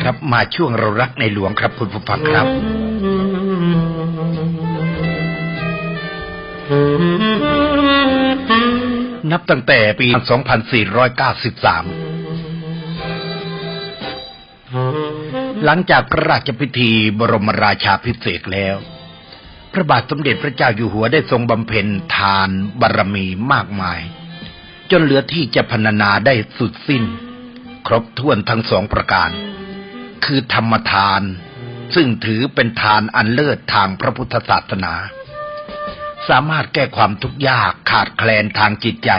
ครับมาช่วงเรารักในหลวงครับคุณผู้ฟังครับ นับตั้งแต่ปี 2493 หลังจากพระราชพิธีบรมราชาพิเศษแล้ว พระบาทสมเด็จพระเจ้าอยู่หัวได้ทรงบำเพ็ญทานบารมีมากมาย จนเหลือที่จะพรรณนาได้สุดสิ้น ครบถ้วนทั้งสองประการ คือธรรมทาน ซึ่งถือเป็นทานอันเลิศทางพระพุทธศาสนา สามารถแก้ความทุกข์ยากขาดแคลนทางจิตใจ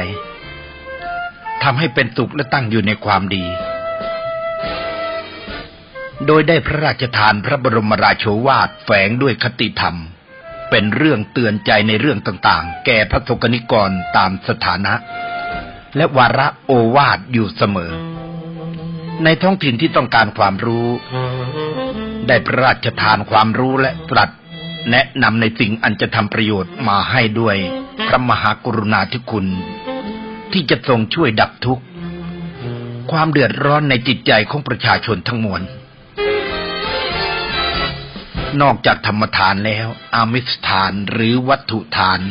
ทำให้เป็นสุขและตั้งอยู่ในความดี โดยได้พระราชทานพระบรมราโชวาทแฝงด้วยคติธรรม เป็นเรื่องเตือนใจในเรื่องต่างๆ แก่พระสงฆ์นิกรตามสถานะ และวาระโอวาทอยู่เสมอ ในท้องถิ่นที่ต้องการความรู้ ได้พระราชทานความรู้และตรัส แนะนำในสิ่งอันจะทำประโยชน์มาให้ด้วยพระมหากรุณาธิคุณ ที่จะทรงช่วยดับทุกข์ ความเดือดร้อนในจิตใจของประชาชนทั้งมวลนอกจากธรรมทานแล้ว อามิสทานหรือวัตถุทาน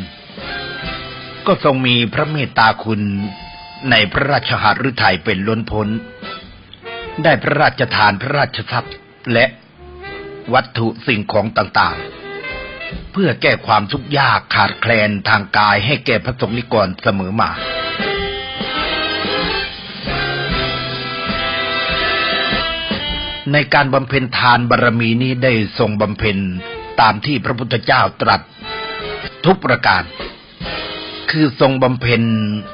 ก็ทรงมีพระเมตตาคุณในพระราชหฤทัยเป็นล้นพ้น ได้พระราชทานพระราชทรัพย์และวัตถุสิ่งของต่างๆ เพื่อแก้ความทุกข์ยากขาดแคลนทางกายให้แก่พระสงฆ์นิกรเสมอมาในการบำเพ็ญทานบารรมีนี้ได้ทรงบำเพ็ญตามที่พระพุทธเจ้าตรัส ทุกประการ คือทรงบำเพ็ญ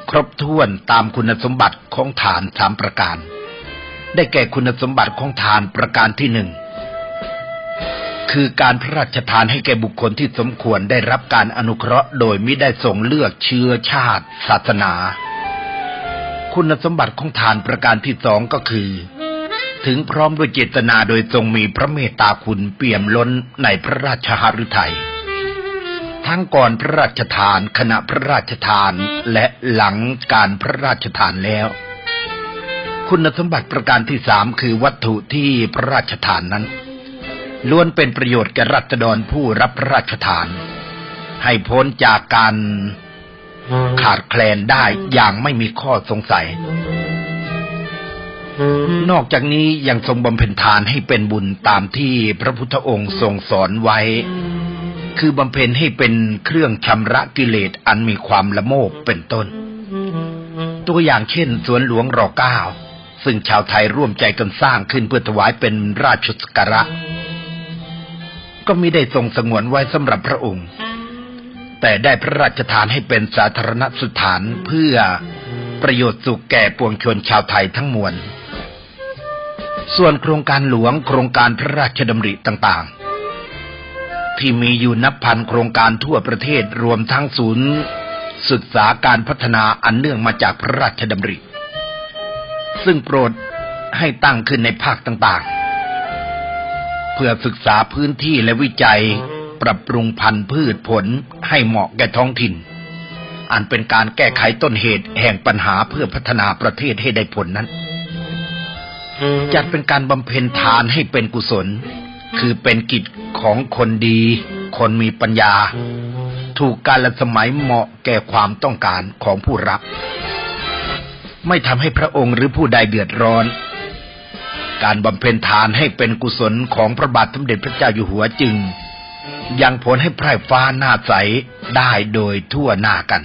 ครบถ้วนตามคุณสมบัติของฐานสามประการ ได้แก่คุณสมบัติของทานประการที่หนึ่งคือการพระราชทานให้แก่บุคคลที่สมควรได้รับการอนุเคราะห์ โดยมิได้ทรงเลือกเชื้อชาติ ศาสนา คุณสมบัติของทานประการที่สองก็คือ ถึงพร้อมด้วยเจตนาโดยทรงมีพระเมตตาคุณเปี่ยมล้นในพระราชหฤทัยทั้งก่อนพระราชทานขณะพระราชทานและหลังการพระราชทานแล้ว คุณสมบัติประการที่สามคือวัตถุที่พระราชทานนั้น ล้วนเป็นประโยชน์แก่รัษฎรผู้รับพระราชทาน ให้พ้นจากการขาดแคลนได้อย่างไม่มีข้อสงสัย นอกจากนี้ยังทรงบำเพ็ญทานให้เป็นบุญตามที่พระพุทธองค์ทรงสอนไว้ คือบำเพ็ญให้เป็นเครื่องชำระกิเลสอันมีความละโมบเป็นต้น ตัวอย่างเช่น สวนหลวงรอเก้า ซึ่งชาวไทยร่วมใจกันสร้างขึ้นเพื่อถวายเป็นราชสกการะ ก็มิได้ทรงสงวนไว้สำหรับพระองค์ แต่ได้พระราชทานให้เป็นสาธารณสถานเพื่อประโยชน์สุขแก่ปวงชนชาวไทยทั้งมวล ส่วนโครงการหลวงโครงการพระราชดำริต่างๆ ที่มีอยู่นับพันโครงการทั่วประเทศรวมทั้งศูนย์ ศึกษาการพัฒนาอันเนื่องมาจากพระราชดำริ ซึ่งโปรดให้ตั้งขึ้นในภาคต่างๆ เพื่อศึกษาพื้นที่และวิจัยปรับปรุงพันธุ์พืชผลให้เหมาะแก่ท้องถิ่น อันเป็นการแก้ไขต้นเหตุแห่งปัญหาเพื่อพัฒนาประเทศให้ได้ผลนั้น จัดเป็นการบำเพ็ญทานให้เป็นกุศล คือเป็นกิจของคนดี คนมีปัญญา ถูกกาลสมัยเหมาะแก่ความต้องการของผู้รับ ไม่ทำให้พระองค์หรือผู้ใดเดือดร้อน การบำเพ็ญทานให้เป็นกุศลของพระบาทสมเด็จพระเจ้าอยู่หัวจึง ยังผลให้ไพร่ฟ้าหน้าใสได้โดยทั่วหน้ากัน